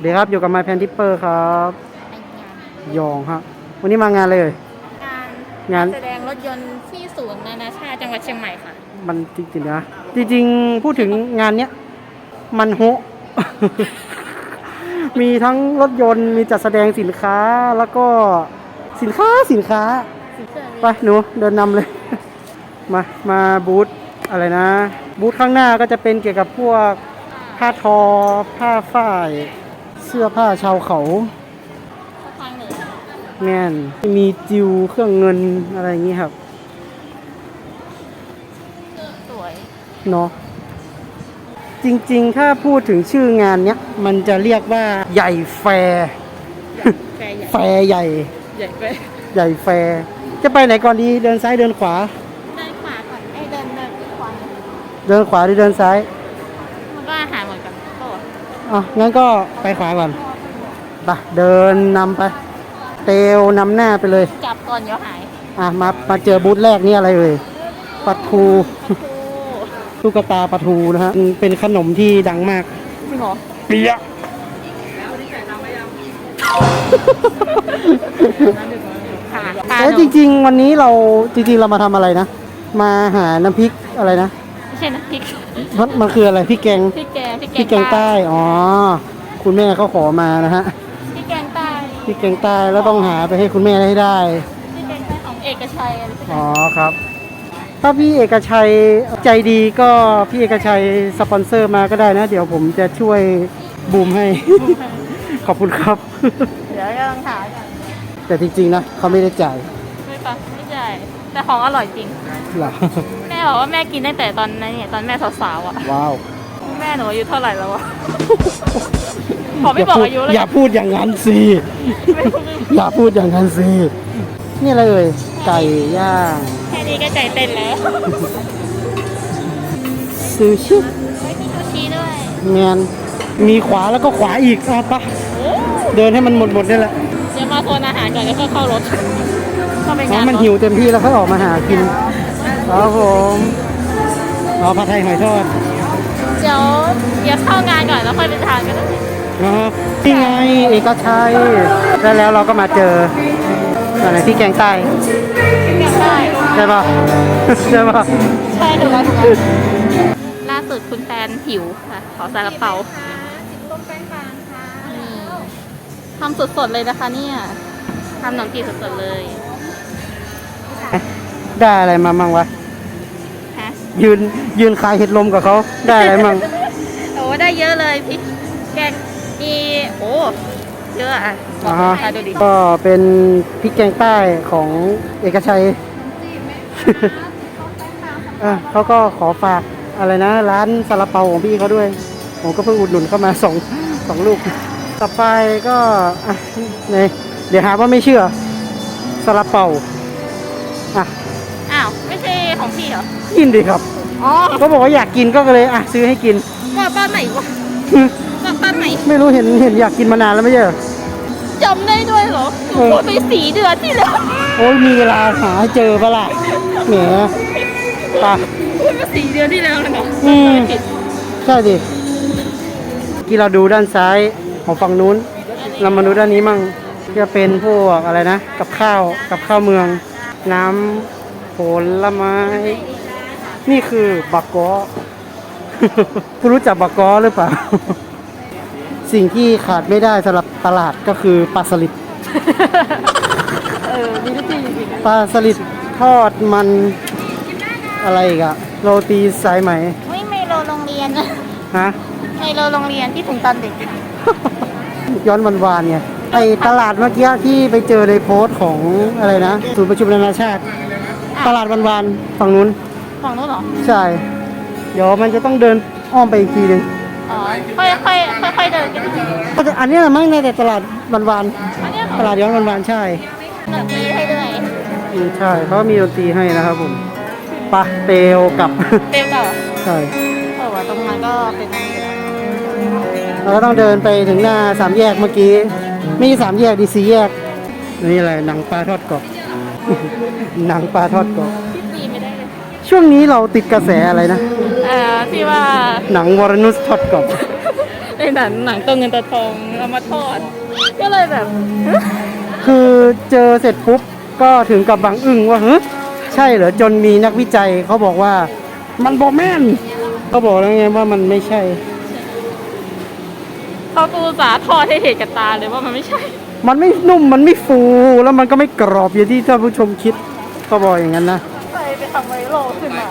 เดี๋ยวครับอยู่กับมาแพนทิปเปอร์ครับยองฮะวันนี้มางานเลยการงานแสดงรถยนต์ที่ศูนย์นานาชาติจังหวัดเชียงใหม่ค่ะ มันจริงๆนะ จริงๆ พูดถึงงานเนี้ย มันโฮะมีทั้งรถยนต์มีจัดแสดงสินค้าแล้วก็สินค้าสินค้าไปหนูเดินนำเลย มามาบูธอะไรนะ บูธข้างหน้าก็จะเป็นเกี่ยวกับพวกผ้าทอผ้าฝ้าย เสื้อผ้าชาวเขาทางหนึ่งแม่นมีจิวเครื่องเงินอะไรอย่างนี้ครับสวยเนาะจริงๆ ถ้าพูดถึงชื่องานเนี้ย มันจะเรียกว่าใหญ่แฟร์แฟร์ใหญ่แฟร์ใหญ่ใหญ่ไปใหญ่แฟร์จะไปไหนก่อนดีเดินซ้ายเดินขวา เดินขวาก่อนไอ้ยเดินเดินขวาเดินขวาหรือเดินซ้าย มันก็อาหารเหมือนกันก็ อะงั้นก็ไปขวาก่อนไปเดินนำไป เตลนำหน้าไปเลย จับก่อนเดี๋ยวหายอะมามาเจอบูธแรกนี่อะไรเอ่ยปลาทูประตูตุ๊กตาปลาทูนะฮะเป็นขนมที่ดังมากจริงเหรอเปียะค่ะแล้วจริง ๆ วันนี้เราจริง ๆ เรามาทำอะไรนะ มาหาน้ำพริกอะไรนะ ไม่ใช่นะพริกมันมันคืออะไรพริกแกง พริกแกง พริกพริกแกงใต้อ๋อคุณแม่เขาขอมานะฮะพริกแกงใต้พริกแกงใต้แล้วต้องหาไปให้คุณแม่ให้ได้พริกแกงใต้ของเอกชัยอะไรสักออ๋ย่าองครับ ถ้าพี่เอกชัยใจดีก็พี่เอกชัยสปอนเซอร์มาก็ได้นะ เดี๋ยวผมจะช่วยบูมให้ ขอบคุณครับ เดี๋ยวกำลังหากันแต่จริงๆนะเขาไม่ได้จ่ายไม่ปะไม่ใช่แต่ของอร่อยจริงหรอ แม่บอกว่าแม่กินตั้งแต่ตอนนั้นเนี่ยตอนแม่สาวๆอะ ว้าว แม่หนูอายุเท่าไหร่แล้ววะ ขอไม่บอกอายุเลยอย่าพูดอย่างนั้นสิไม่รู้อย่าพูดอย่างนั้นสินี่อะไรเอ่ยไก่ย่างแค่นี้ก็ใจเต้นแล้วซูชิไม่มีซูชิด้วยแมนมีขวาแล้วก็ขวาอีกอะปะโอ้เดินให้มันหมดหมดๆนี่แหละเดี๋ยวมาโซนอาหารก่อนแล้วก็เข้ารถเข้าไปอ๋องานมันรถหิวเต็มที่แล้วค่อยออกมาหากินครับผมเอาผัดไทยหอยทอด เดี๋ยวเดี๋ยวเข้างานก่อนแล้วค่อยไปทานกันนะนะครับที่ไงเอกชัยแล้วแล้วเราก็มาเจออะไรที่แกงใต้อยากได้ใช่ปะ ใช่ปะใช่ถูกแล้วถูกแล้วล่าสุดคุณแฟนหิวค่ะ ขอซาลาเปานี่ทำสดๆเลยนะคะเนี่ยทำหนมจีบสดๆเลย ได้อะไรมามั่งวะฮะ ยืนยืนขายเห็ดลมกับเขาได้อะไรมั่งโอ้ได้เยอะเลยพี่แกงมีโอ้เยอะอะอ่าฮะอะดูดิก็เป็นพริกแกงใต้ของเอกชัยอะเขาก็ขอฝากอะไรนะ ร้านซาลาเปาของพี่เขาด้วย ผมก็เพิ่งอุดหนุนเข้ามาสองสองลูก ต่อไปก็อะนี่เดี๋ยวหาว่าไม่เชื่อซาลาเปาอะ อ้าว ไม่ใช่ของพี่เหรอ กินดิครับ อ๋อก็บอกว่าอยากกินก็เลยอะซื้อให้กินว่าบ้านไหนวะว่าบ้านไหนไม่รู้เห็นเห็นอยากกินมานานแล้วไม่ใช่เหรอ จำได้ด้วยเหรอหนูพูดไปสี่เดือนที่แล้วโอ้ยมีเวลาหาให้เจอปะล่ะแหมไปะ พูดไปสี่เดือนที่แล้วเลยเหรออืมผิดใช่ดิที่เราดูด้านซ้ายของฝั่งนู้น เรามาดูด้านนี้มั่งจะเป็นพวกอะไรนะ กับข้าวกับข้าวเมือง น้ำผลไม้ นี่คือบักกอคุณรู้จักบักกอหรือเปล่า สิ่งที่ขาดไม่ได้สำหรับตลาดก็คือปลาสลิดเออนี่ก็จริงจริงปลาสลิดทอดมันอะไรอีกอะโรตีสายไหมไม่ไมโลโรงเรียนฮะ ไมโลโรงเรียนที่ถุงตอนเด็กย้อนวันวานๆไงไอตลาดเมื่อกี้ที่ไปเจอในโพสต์ของอะไรนะ ศูนย์ประชุมนานาชาติ ตลาดวันวานๆฝั่งนู้น ฝั่งนู้นเหรอ ใช่ เดี๋ยวมันจะต้องเดินอ้อมไปอีกทีหนึงอ๋อ ค่อยค่อยค่อยค่อยๆเดินกันก็จะอันเนี้ยมั้งในแต่ตลาดวันวานอันเนี้ยๆตลาดย้อนวันวานๆใช่หนึ่งปีให้ด้วยอืมใช่เขามีดนตรีให้นะครับผมปะเตลกับ เต็มเก่าใช่เออว่าตรงนั้นก็เป็นอันนี้แล้วเราก็ต้องเดินไปถึงหน้าสามแยกเมื่อกี้ไม่ใช่สามแยกดีสี่แยกนี่อะไรหนังปลาทอดกรอบ หนังปลาทอดกรอบ ช่วงนี้เราติดกระแสอะไรนะ เอ่อที่ว่าหนังวรนุสทอดกรอบในหนังหนังตัวเงินตัวทองเอามาทอด ก็เลยแบบ คือเจอเสร็จปุ๊บก็ถึงกับบางอึ้งว่าเฮ้ยใช่เหรอจนมีนักวิจัยเขาบอกว่า มันบอแม่นเขาบอกแล้วไงว่ามันไม่ใช่ เขาตูสาห์ทอดให้เห็นกับตาเลยว่ามันไม่ใช่ มันไม่นุ่มมันไม่ฟูแล้วมันก็ไม่กรอบอย่างที่ท่านผู้ชมคิดเขาบอกอย่างนั้นนะ ไปไปทำไวโรขึ้นมา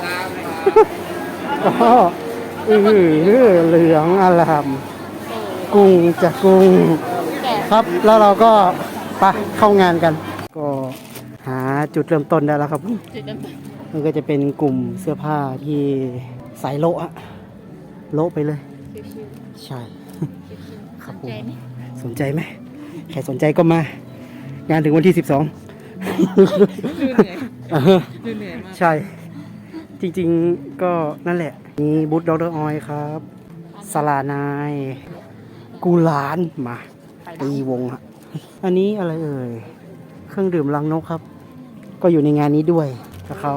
ก็อือเหลืองอลามกุ้งจะกุ้งแก่ครับแล้วเราก็ไปเข้างานกัน ก็หาจุดเริ่มต้นได้แล้วครับจุดน้ำตาลมันก็จะเป็นกลุ่มเสื้อผ้าที่สายโละอะโละไปเลยชิวใช่ๆครับสผนใจมไหมสนใจไหมใครสนใจก็มา งานถึงวันที่ 12 ดูเหนื่อยเออดูเหนื่อยมากใช่ จริงๆก็นั่นแหละมีบูธดรออยครับสลานาย กูหลานมาตีวงอะอันนี้อะไรเอ่ย เครื่องดื่มลังนกครับ ก็อยู่ในงานนี้ด้วยกับเขา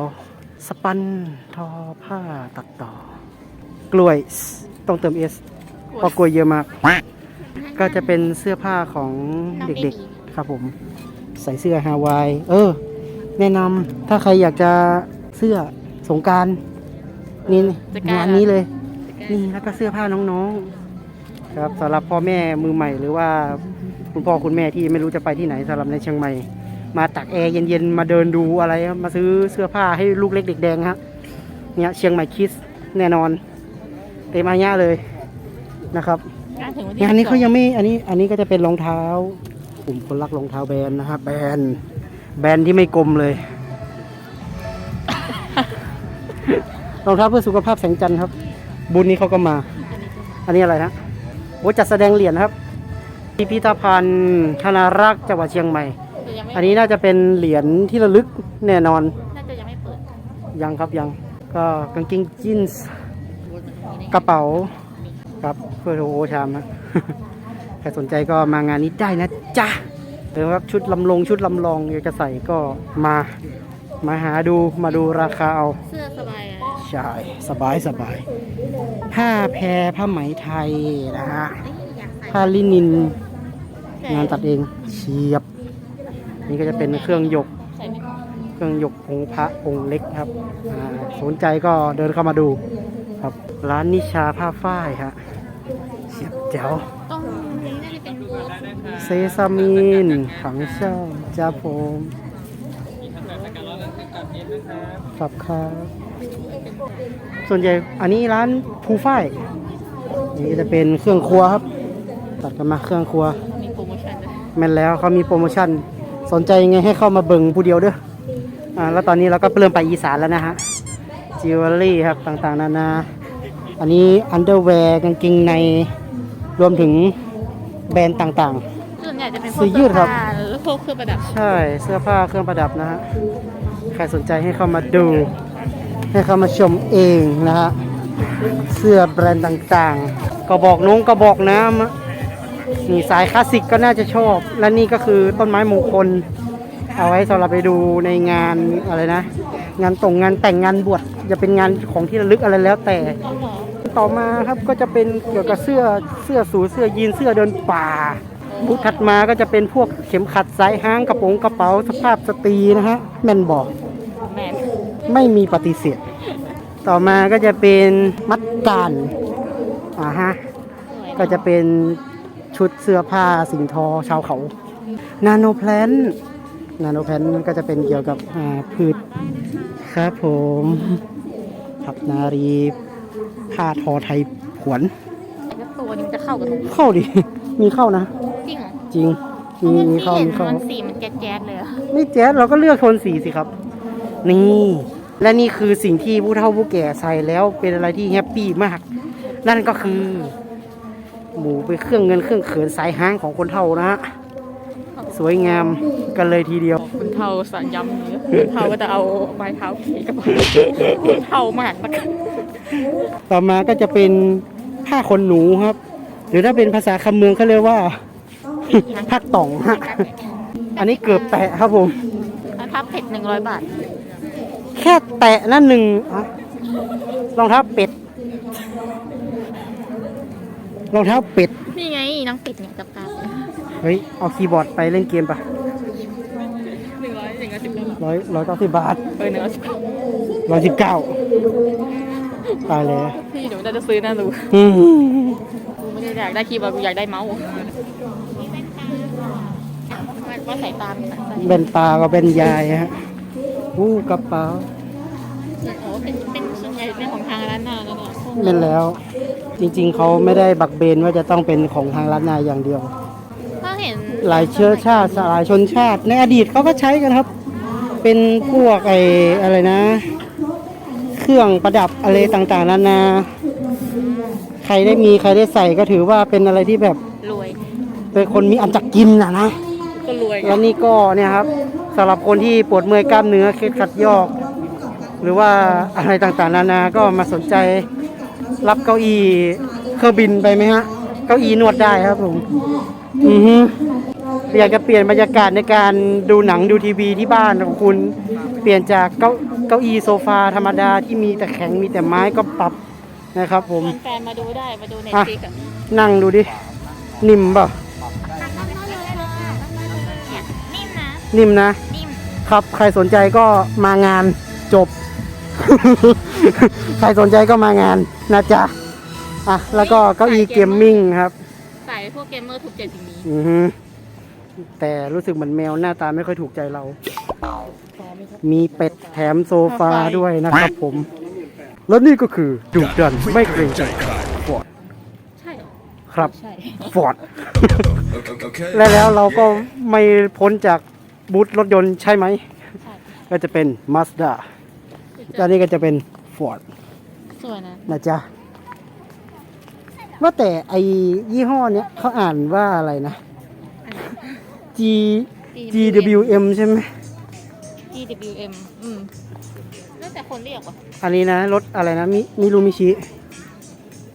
สปันทอผ้าตัดต่อ กล้วยต้องเติมเอสเพราะกล้วยเยอะมาก ก็จะเป็นเสื้อผ้าของเด็กๆ ครับผม ใส่เสื้อฮาวาย เออ แนะนำถ้าใครอยากจะเสื้อสงกรารนี่งานนี้เลยนี่แล้วก็เสื้อผ้าน้องๆ ครับสำหรับพ่อแม่มือใหม่หรือว่าคุณพ่อคุณแม่ที่ไม่รู้จะไปที่ไหนสำหรับในเชียงใหม่ มาตักแอร์เย็นๆ มาเดินดูอะไรครับมาซื้อเสื้อผ้าให้ลูกเล็กเด็กแดงฮะเนี่ยเชียงใหม่คิสแน่นอน เต็มอาญาเลยนะครับงานถึงวันที่งานนี้เขา12ยังไม่ อันนี้ อันนี้ก็จะเป็นรองเท้า กลุ่มคนรักรองเท้าแบรนด์นะครับแบรนด์แบรนด์ที่ไม่กลมเลยรองเท้าเพื่อสุขภาพแสงจันทร์ครับ บุญนี้เขาก็มา อันนี้อะไรฮะโอ้จัดแสดงเหรียญครับพิพิธภัณฑ์ธนารักษ์จังหวัดเชียงใหม่แต่ยังไม่ อันนี้น่าจะเป็นเหรียญที่ระลึกแน่นอน น่าจะยังไม่เปิด ยังครับยัง ก็กางเกงจีนส์กระเป๋า ครับเพื่อโอชามนะ ใครสนใจก็มางานนี้ได้นะจ๊ะหรือว่าชุดลำลงชุดลำลองอยากจะใส่ก็มามาหาดูมาดูราคาเอาเสื้อสบายอะใช่สบายสบายผ้าแพรผ้าไหมไทยนะฮะเอ้ยอยากใส่ผ้าลินินแต่งานตัดเองเฉียบ นี่ก็จะเป็นเครื่องหยก ใส่ไม่พอเครื่องหยกองค์พระองค์เล็กครับอ่าสนใจก็เดินเข้ามาดูครับ ร้านนิชาผ้าฝ้ายฮะเสียบแจ๋ว ซซามินถังเช่าจ้าผมครับครับ ส่วนใหญ่อันนี้ร้านภูฝ้ายนี่ก็จะเป็นเครื่องครัวครับ ตัดกันมาเครื่องครัวมีโปรโมชั่นด้วยแม่นแล้วเขามีโปรโมชั่น สนใจยังไงให้เข้ามาเบิ่งผู้เดียวเด้ออ่าแล้วตอนนี้เราก็เริ่มไปอีสานแล้วนะฮะจิวเวลรี่ครับต่างๆนานา อันนี้อันเดอร์แวร์กางเกงในรวมถึงแบรนด์ต่างส่ วนใหญ่จะเป็นพวเสื้กอยืดครับผ้าหรือพวกเครื่องประดับๆใช่เสื้อผ้าเครื่องประดับนะฮะ ใครสนใจให้เข้ามาดู ให้เข้ามาชมเองนะฮะ เสื้อแบรนด์ต่างๆก็บอกน้องก็บอกน้ำอะนี่สายคลาสสิกก็น่าจะชอบ และนี่ก็คือต้นไม้มงคล เอาไว้สำหรับไปดูในงานอะไรนะ งานตรงงานแต่งงานบวชจะเป็นงานของที่ระลึกอะไรแล้วแต่ต่อมาครับก็จะเป็นเกี่ยวกับเสื้อเสื้อสูทเสื้อยีนเสื้อเดินป่า บุถัดมาก็จะเป็นพวกเข็มขัดสายห้างกระโปรงกระเป๋าสภาพสตรีนะฮะแม่นบอกแมนไม่มีปฏิเสธ ต่อมาก็จะเป็นมัดการอ่าฮะสวยก็จะเป็นชุดเสื้อผ้าสิงทอชาวเขา นาโนแพลนนาโนแพลนก็จะเป็นเกี่ยวกับอ่าพืชครับผมผักนารีผ้าทอไทยขวนแล้วตัวนี้มันจะเข้ากับทุกเข้าดิ มีเข้านะ จริงเหรอจริงมีมีเข้าเห็นมีเข้ามันสีมันแจ๊ดๆเลยอะไม่แจ๊สเราก็เลือกโทนสีสิครับ นี่ และนี่คือสิ่งที่ผู้เฒ่าผู้แก่ใส่แล้วเป็นอะไรที่แฮปปี้มาก นั่นก็คือ หมูเป็นเครื่องเงินเครื่องเขินสายห้างของคนเฒ่านะฮะสวยงามกันเลยทีเดียว คุณเทาสัญย้ำเนื้อคุณเทาก็จะเอาไม้เท้าขี่กับคุณเทามากนะคะต่อมาก็จะเป็นผ้าขนหนูครับ หรือถ้าเป็นภาษาคำเมืองเขาเรียกว่า ผ้าต่องฮะ อันนี้เกือบแตะครับผมถ้าทับเผ็ดหนึ่งร้อยบาท แค่แตะนั่นหนึ่งอะรองเท้าเป็ดรองเท้าเป็ด นี่ไงน้องเป็ดเนี่ยกับตาเฮ้ย เอาคีย์บอร์ดไปเล่นเกมปะหนึ่งร้อยหนึ่งร้อยสิบเก้าร้อยร้อยเก้าสิบบาทเออหนึ่งร้อยสิบเก้าร้อยสิบเก้าตายแล้วพี่หนูน่าจะซื้อน่าดูอืมกูไม่ได้อยากได้คีย์บอร์ดกูอยากได้เมาส์ ว่าสายตามันใส่เบนตาก็เป็นยายฮะอู้กระเป๋าโอ้เป็นเป็นส่วนใหญ่เป็นของทางร้านนาแล้วเนี่ยเป็นแล้ว จริงๆเขาไม่ได้บักเบนว่าจะต้องเป็นของทางร้านนายอย่างเดียวก็เห็นหลายเชื้อชาติหลายชนชาติ ในอดีตเขาก็ใช้กันครับ เป็นพวกไออะไรนะ เครื่องประดับอะไรต่างๆนานา ใครได้มีใครได้ใส่ก็ถือว่าเป็นอะไรที่แบบรวยเป็นคนมีอันจักกินนะนะ ก็รวยแล้วนี่ก็เนี่ยครับสำหรับคนที่ปวดเมื่อยกล้ามเนื้อเคล็ดขัดยอก หรือว่าอะไรต่างๆนานาก็มาสนใจรับเก้าอี้เครื่องบินไปไหมฮะ เก้าอี้นวดได้ครับผมอือฮึอยากจะเปลี่ยนบรรยากาศในการดูหนังดูทีวีที่บ้านของคุณ เปลี่ยนจากเก้าเก้าอี้โซฟาธรรมดาที่มีแต่แข็งมีแต่ไม้ก็ปรับนะครับผม แฟนมาดูได้มาดูในอะคลิปอะนั่งดูดิ นิ่มเปล่ะ นิ่มนะนิ่มนะ นิ่มครับ ใครสนใจก็มางานจบ ใครสนใจก็มางานนะจ๊ะอะแล้วก็เก้าอี้เกมมิ่งครับสายพวกเกมเมอร์ถูกใจสิ่งนี้อือฮึแต่รู้สึกเหมือนแมวหน้าตาไม่ค่อยถูกใจเรา มีเป็ดแถมโซฟาด้วยนะครับผม แล้วนี่ก็คือดุดันไม่เกรงใจใครฟอร์ดใช่เหรอครับใช่ฟอร์ด Okay. และแล้วเราก็ไม่พ้นจาก บูธรถยนต์ใช่ไหม ใช่ก็จะเป็น Mazda อันนี้ก็จะเป็น Ford สวยนะนะจ๊ะ ว่าแต่ไอยี่ห้อเนี้ยเขาอ่านว่าอะไรนะ G GWM ใช่ไหม GWM อืมแล้วแต่คนเรียกว่ะอันนี้นะ รถอะไรนะ มิมิรูมิชิ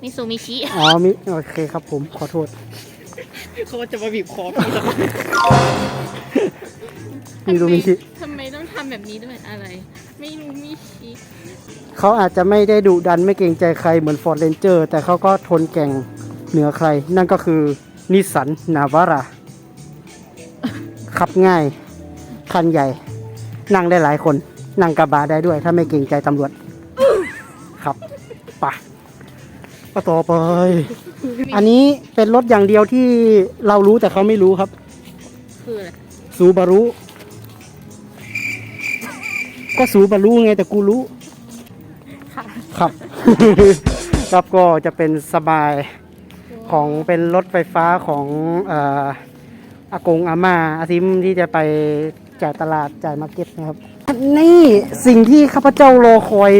มิซูมิชิ อ๋อมิโอเคครับผมขอโทษ เขาจะมาบีบคอพี่จะมิรูมิชิทำไมต้องทำแบบนี้ด้วยอะไร ไม่รู้มิชิเขาอาจจะไม่ได้ดุดันไม่เกรงใจใครเหมือน Ford Ranger แต่เขาก็ทนแกร่งเหนือใคร นั่นก็คือนิสสันนาวาร่าขับง่าย คันใหญ่ นั่งได้หลายคน นั่งกระบะได้ด้วย ถ้าไม่เกรงใจตำรวจ ครับไปะ ก็ต่อไป อันนี้เป็นรถอย่างเดียวที่เรารู้แต่เขาไม่รู้ครับ คืออะไรซูบารุ ก็ซูบารุไงแต่กูรู้ ค่ะครับ ครับก็จะเป็นสบายของเป็นรถไฟฟ้าของเอ่ออากงอาม่าอาซิมที่จะไปจ่ายตลาดจ่ายมาร์เก็ตนะครับ นี่สิ่งที่ข้าพเจ้ารอคอย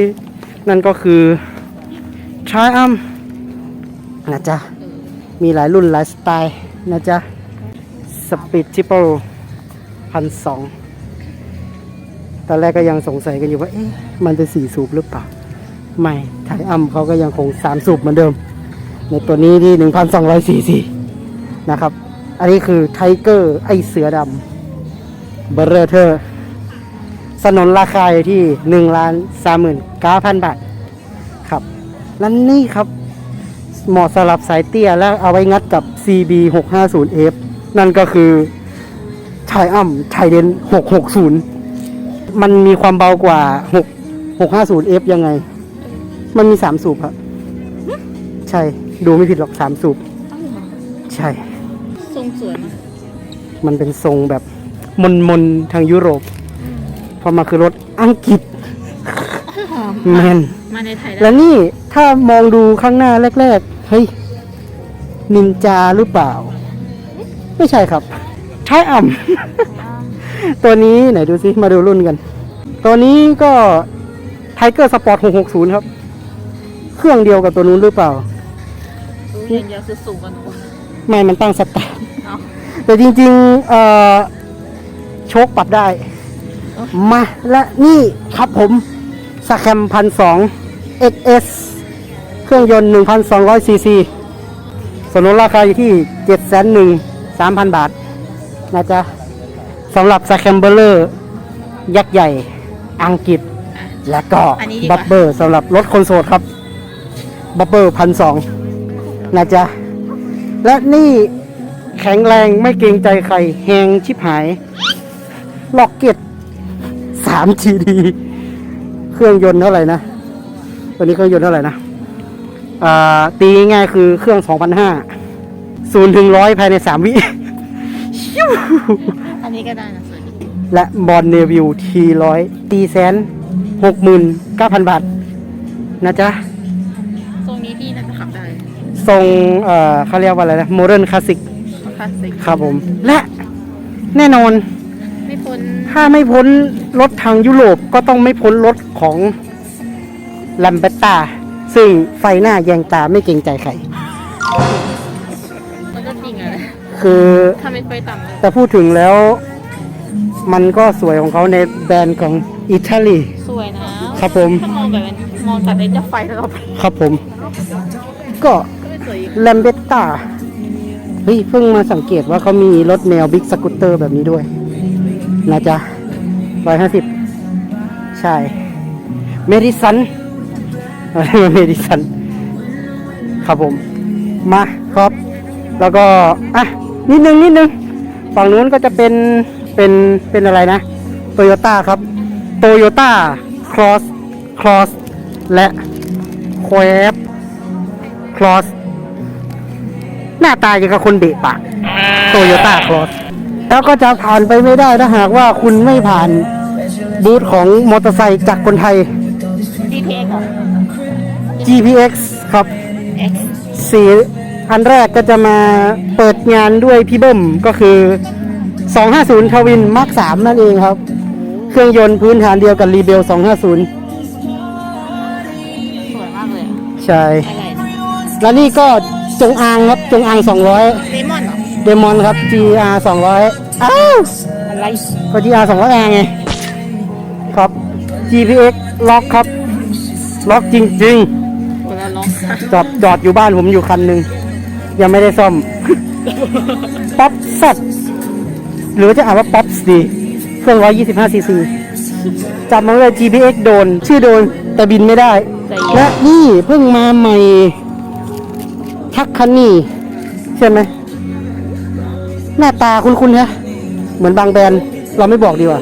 นั่นก็คือ Triumph นะจ๊ะ มีหลายรุ่นหลายสไตล์นะจ๊ะ Speed Triple พันสองตอนแรกก็ยังสงสัยกันอยู่ว่า เอ๊ะ มันเป็นสี่สูบหรือเปล่า ไม่ไทยอัมเขาก็ยังคงสามสูบเหมือนเดิม ในตัวนี้ที่หนึ่งพันสองร้อยสี่สี่นะครับ อันนี้คือไทเกอร์ไอเสือดำเบอร์เรอร์เทอร์สนนราคาที่หนึ่งล้านสามหมื่นเก้าพันบาท ครับ และนี่ครับ เหมาะสำหรับสายเตี้ยและเอาไว้งัดกับ CB 650F นั่นก็คือไทอัมไทเดน660 มันมีความเบากว่า 6 650F ยังไง มันมี 3 สูบครับใช่ ดูไม่ผิดหรอก 3 สูบ ใช่ ทรงสวยมากมันเป็นทรงแบบมนมนๆทางยุโรป พอมาคือรถอังกฤษแมนมาในไทยได้ แล้วนี่ถ้ามองดูข้างหน้าแรก ๆ เฮ้ย นินจาหรือเปล่า ไม่ใช่ครับใช่อ่ำ ตัวนี้ไหนดูซิมาดูรุ่นกัน ตัวนี้ก็ไทเกอร์สปอร์ต660 ครับ เครื่องเดียวกับตัวนู้นหรือเปล่า รู้อย่างเดียวคือสูงกว่าหนูไม่มันตั้งสตาร์ทเอาแต่จริงๆเอ่อโชคปรับได้ มาและนี่ครับผมสแคมพันสอง XS เครื่องยนต์ 1,200ซีซีสนุนราคาอยู่ที่7 1 3 0 0 0 บาท นะจ๊ะสำหรับสแคมเบอร์เลอร์ยักษ์ใหญ่อังกฤษ และก็อันนี้ดีกว่า บับเบอร์สำหรับรถคนโสดครับ บับเบอร์พันสองนะจ๊ะ และนี่แข็งแรงไม่เกรงใจใครแหงชิบหายล็อกเก็ต3 GD เครื่องยนต์เท่าไหร่นะ ตัวนี้เครื่องยนต์เท่าไหร่นะอ่า ตีง่ายๆคือเครื่อง 2,500ศูนย์ถึงร้อยภายใน 3 วิชิวอันนี้ก็ได้นะสวยดีและบอลเนวิวทีร้อยตีแสนหกหมื่นเก้าพันบาท นะจ๊ะ ทรงนี้พี่น่าจะขับได้ทรงเอ่อเขาเรียกว่าอะไรนะโมเดิร์นคลาสสิกคลาสสิกครับผม และแน่นอน ไม่พ้นถ้าไม่พ้นรถทางยุโรปก็ต้องไม่พ้นรถของลัมเบตตา ซึ่งไฟหน้าแยงตาไม่เกรงใจใคร มันก็จริงอะนะคือทำเป็นไฟต่ำเลยแต่พูดถึงแล้ว มันก็สวยของเขาในแบรนด์ของอิตาลี สวยนะครับผม ถ้ามองแบบนั้นมองจากไอ้เจ้าไฟแล้วเราไปครับผม ก็ก็ไม่สวยอีกแลมเบตตาเฮ้ยเพิ่งมาสังเกตว่าเขามีรถแนวบิ๊กสกูตเตอร์แบบนี้ด้วย นะจ๊ะร้อยห้าสิบใช่ เมดิสัน อะไรมาเมดิสันครับผมมาครับ แล้วก็อะนิดนึงนิดนึงฝั่งนู้นก็จะเป็นเป็นเป็นอะไรนะโตโยต้าครับโตโยต้าครอสครอสและแควบครอสหน้าตาอย่างกับคนเบะปากโตโยต้าครอสแล้วก็จะผ่านไปไม่ได้ถ้าหากว่าคุณไม่ผ่านบูธของมอเตอร์ไซค์จากคนไทย GTX เหรอ GPX ครับ X สีอันแรกก็จะมาเปิดงานด้วยพี่เบิ้มก็คือ 250ทวินมาร์ค3นั่นเองครับ เครื่องยนต์พื้นฐานเดียวกับรีเบล250 สวยมากเลยอะใช่ อะไรแล้วนี่ก็จงอางครับ จงอาง 200เลมอนเหรอ เดมอนครับ GR 200อ้าว อะไร ก็ GR 200 R ไง ครับ GPX ล็อกครับ ล็อกจริง คนละล็อกๆจอดจอดอยู่บ้านผมอยู่คันหนึ่งยังไม่ได้ซ่อม ป๊อปสัตหรือว่าจะอ่านว่าป๊อปสดีเครื่อง125ซีซีจับมาเลย GPX โดน ชื่อโดน แต่บินไม่ได้ใจเย็และนนี่เพิ่งมาใหม่ ทักคันนี่ ใช่ไหม หน้าตาคุ้นๆนะเหมือนบางแบรนด์เราไม่บอกดีกว่า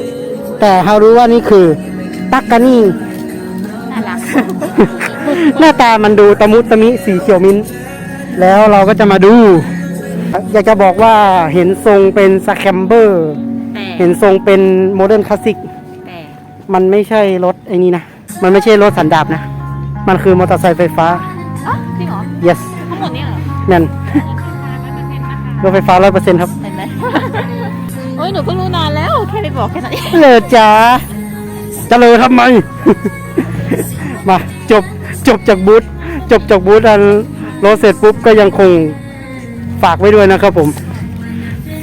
แต่เรารู้ว่านี่คือ ตักกานี่น่ารัก หน้าตามันดูตะมุตะมิสีเขียวมิ้นท์แล้วเราก็จะมาดู อยากจะบอกว่าเห็นทรงเป็นสแคมเบอร์ แต่เห็นทรงเป็นโมเดิร์นคลาสสิก แต่มันไม่ใช่รถไอ้นี่นะ มันไม่ใช่รถสันดาปนะ มันคือมอเตอร์ไซค์ไฟฟ้า อ๋อจริงเหรอ yes ทั้งหมดเนี่ยเหรอนั่นรถไฟฟ้าร้อยเปอร์เซ็นต์ครับ เห็นไหม โอ้ยหนูเพิ่งรู้นานแล้ว แค่ไปบอกแค่นั้นเอง เลยจ้าจะเลยทำไม มาจบ จบจากบูธจบจากบูธอันรถเสร็จปุ๊บก็ยังคงฝากไว้ด้วยนะครับผม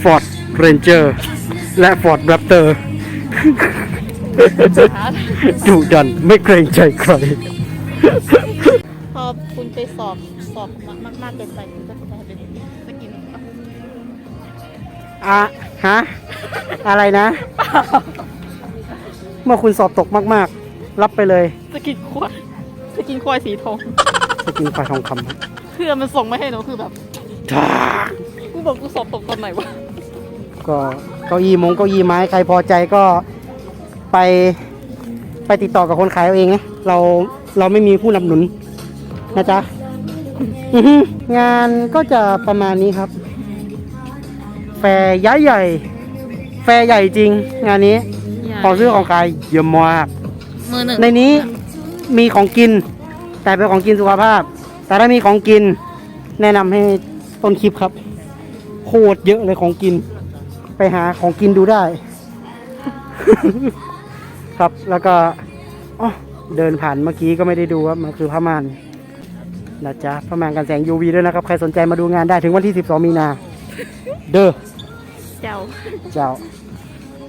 Ford Ranger และ Ford Raptor ดุดันไม่เกรงใจใคร พอคุณไปสอบสอบมากมากมากเกินไปคุณจะจะเป็นสกินอะฮะ อะไรนะ เมื่อคุณสอบตกมาก ๆ รับไปเลย สกินควา ยสกินควายสีทอง สกินควายทองคำครับเพื่อนมันส่งมาให้หนูคือแบบจ้ากูบอกกูสอบตกตอนไหนวะ ก็เก้าอี้มงเก้าอี้ไม้ใครพอใจก็ไป ไปติดต่อกับคนขายเอาเองนะเราเราไม่มีผู้นำหนุนนะจ๊ะอือฮึงานก็จะประมาณนี้ครับ แฟร์ย้ายใหญ่ แฟร์ใหญ่จริง งานนี้ ของซื้อของขายเยอะมาก มือหนึ่งในนี้ มีของกิน แต่เป็นของกินสุขภาพ แต่ถ้ามีของกิน แนะนำให้ต้นคลิปครับ โคตรเยอะเลยของกิน ไปหาของกินดูได้ ครับแล้วก็อ๋อเดินผ่านเมื่อกี้ก็ไม่ได้ดูว่ามันคือผ้าม่านนะจ๊ะผ้าม่านกันแสง UV ด้วยนะครับ ใครสนใจมาดูงานได้ถึงวันที่ 12 มีนา เด้อเจ้าเจ้า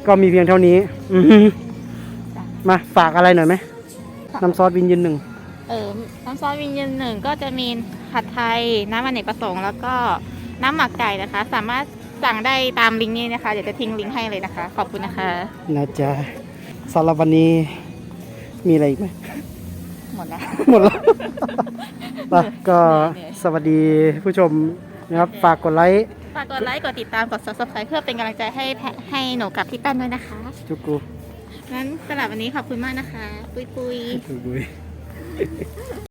ก็มีเพียงเท่านี้อือหือมาฝากอะไรหน่อยไหม น้ำซอสวินยืนหนึ่งเออน้ำซอสวินยืนหนึ่งก็จะมีผัดไทยน้ำมันเอกประสงค์แล้วก็น้ำหมักไก่นะคะ สามารถสั่งได้ตามลิงก์นี้นะคะ เดี๋ยวจะทิ้งลิงก์ให้เลยนะคะ ขอบคุณนะคะนะจ๊ะสารบวันนี้มีอะไรอีกไหมหมดแล้วหมดแล้วนะก็สวัสดีผู้ชมนะครับฝากกดไลค์ฝากกดไลค์กดติดตามกด subscribe เพื่อเป็นกำลังใจให้ให้หนูกับพี่ตั้นด้วยนะคะจุกกู งั้นสำหรับวันนี้ขอบคุณมากนะคะ ปุยปุยย